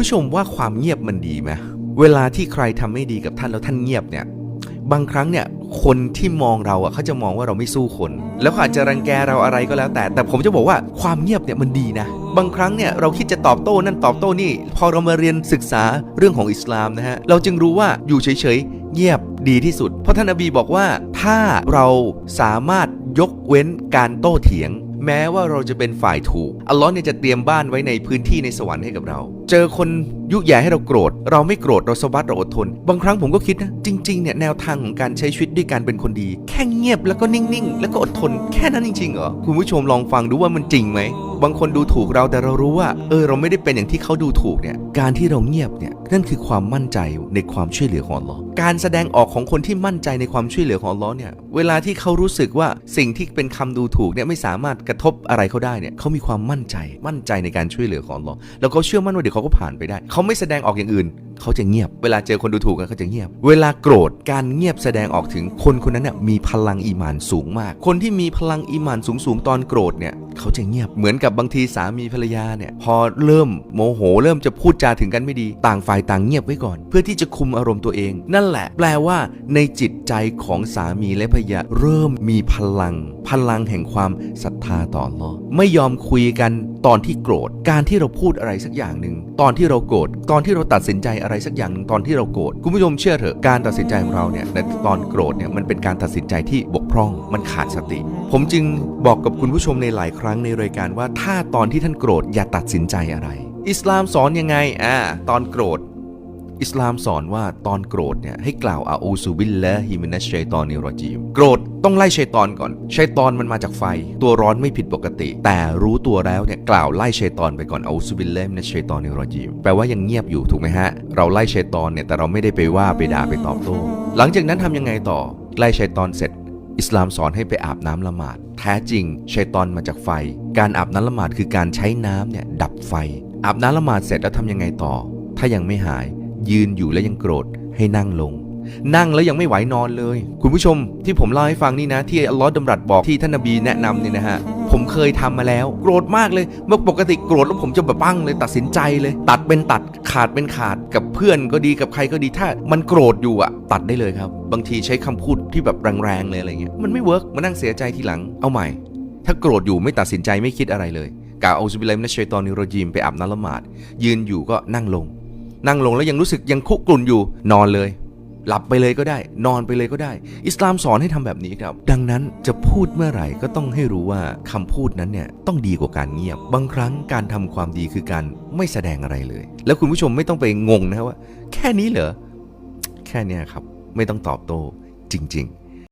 ผู้ชมว่าความเงียบมันดีไหมเวลาที่ใครทำไม่ดีกับท่านแล้วท่านเงียบเนี่ย บางครั้งเนี่ยคนที่มองเราอะเขาจะมองว่าเราไม่สู้คน แล้วอาจจะรังแกเราอะไรก็แล้ว แต่ แต่ผมจะบอกว่าความเงียบเนี่ยมันดีนะ บางครั้งเนี่ยเราคิดจะตอบโต้นั่นตอบโต้นี่ พอเรามาเรียนศึกษาเรื่องของอิสลามนะฮะ เราจึงรู้ว่าอยู่เฉยๆ เงียบดีที่สุด เพราะท่านนบีบอกว่าถ้าเราสามารถยกเว้นการโต้เถียง แม้ว่าเราจะเป็นฝ่ายถูก อัลลอฮ์เนี่ยจะเตรียมบ้านไว้ในพื้นที่ในสวรรค์ให้กับเรา เจอคนยุแย่ให้เราโกรธ เราไม่โกรธเราสวัสดเราอดทน บางครั้งผมก็คิดนะ จริงๆเนี่ยแนวทางของการใช้ชีวิตด้วยการเป็นคนดี ค่เงียบแล้วก็นิ่งๆ แล้วก็อดทนแค่นั้นจริงๆเหรอคุณผู้ชมลองฟังดูว่ามันจริงไหมบางคนดูถูกเราแต่เรารู้ว่า เออเราไม่ได้เป็นอย่างที่เขาดูถูกเนี่ย การที่เราเงียบเนี่ยนั่นคือความมั่นใจในความช่วยเหลือของลอการแสดงออกของคนที่มั่นใจในความช่วยเหลือของลอเนี่ย เวลาที่เขารู้สึกว่าสิ่งที่เป็นคำดูถูกเนี่ยไม่สามารถกระทบอะไรเขาได้เนี่ยเขามีความมั่นใจมั่นใจในการช่วยเหลือของลอแล้วเขาเชื่อมั่นว่าเดี๋ยวเขาก็ผ่านไปได้ เขาไม่แสดงออกอย่างอื่น เขาจะเงียบ เวลาเจอคนดูถูกกันเขาจะเงียบ เวลาโกรธการเงียบแสดงออกถึงคนคนนั้นน่ะมีพลังอีหมานสูงมาก คนที่มีพลังอีหมานสูงสูงๆตอนโกรธเนี่ยเขาจะเงียบเหมือนกับบางทีสามีภรรยาเนี่ยพอเริ่มโมโห เริ่มจะพูดจาถึงกันไม่ดี ต่างฝ่ายต่างเงียบไว้ก่อน เพื่อที่จะคุมอารมณ์ตัวเอง นั่นแหละ แปลว่า ในจิตใจของสามีและภรรยาเริ่มมีพลัง พลังแห่งความศรัทธาต่ออัลอไม่ยอมคุยกันตอนที่โกรธ การที่เราพูดอะไรสักอย่างหนึ่ง ตอนที่เราโกรธ ตอนที่เราตัดสินใจอะไรสักอย่างหนึ่งตอนที่เราโกรธ คุณผู้ชมเชื่อเถอะ การตัดสินใจของเราเนี่ยในตอนโกรธเนี่ยมันเป็นการตัดสินใจที่บกพร่อง มันขาดสติ ผมจึงบอกกับคุณผู้ชมในหลายครั้งในรายการว่าถ้าตอนที่ท่านโกรธอย่าตัดสินใจอะไร อิสลามสอนยังไง อ่า ตอนโกรธ อิสลามสอนว่าตอนโกรธเนี่ยให้กล่าวอาอูซูบิลและฮิมินัชชัยตอนนิรจีม โกรธต้องไล่ชัยตอนก่อน ชัยตอนมันมาจากไฟ ตัวร้อนไม่ผิดปกติ แต่รู้ตัวแล้วเนี่ยกล่าวไล่ชัยตอนไปก่อนอาอูซูบิลละฮิมินัชชัยตอนนิรจีม แปลว่ายังเงียบอยู่ถูกไหมฮะ เราไล่ชัยตอนเนี่ยแต่เราไม่ได้ไปว่าไปด่าไปตอบโต้ หลังจากนั้นทำยังไงต่อ ไล่ชัยตอนเสร็จอิสลามสอนให้ไปอาบน้ำละหมาด แท้จริงชัยตอนมาจากไฟ การอาบน้ำละหมาดคือการใช้น้ำเนี่ยดับไฟ อาบน้ำละหมาดเสร็จแล้วทำยังไงต่อ ถ้ายังไม่หาย ยืนอยู่แล้วยังโกรธให้นั่งลง นั่งแล้วยังไม่ไหวนอนเลย คุณผู้ชมที่ผมเล่าให้ฟังนี่นะ ที่อัลลอฮ์ดำรัสบอกที่ท่านนบีแนะนำเนี่ยนะฮะผมเคยทำมาแล้ว โกรธมากเลย เมื่อปกติโกรธแล้วผมจะแบบปั้งเลยตัดสินใจเลย ตัดเป็นตัดขาดเป็นขาดกับเพื่อนก็ดีกับใครก็ดีถ้า มันโกรธอยู่อะตัดได้เลยครับ บางทีใช้คำพูดที่แบบแรงๆเลยอะไรเงี้ยมันไม่เวิร์กมานั่งเสียใจทีหลังเอาใหม่ ถ้าโกรธอยู่ไม่ตัดสินใจไม่คิดอะไรเลยกล่าวอาซุบิลไลมินัชชัยตอนิรรจีมไปอาบน้ำละหมาดยืนอยู่ก็นั่งลง นั่งลงแล้วยังรู้สึกยังคุกรุ่นอยู่ นอนเลย หลับไปเลยก็ได้ นอนไปเลยก็ได้ อิสลามสอนให้ทำแบบนี้ครับ ดังนั้นจะพูดเมื่อไหร่ก็ต้องให้รู้ว่าคำพูดนั้นเนี่ยต้องดีกว่าการเงียบ บางครั้งการทำความดีคือการไม่แสดงอะไรเลย แล้วคุณผู้ชมไม่ต้องไปงงนะว่า แค่นี้เหรอแค่นี้ครับ ไม่ต้องตอบโต้จริง ๆ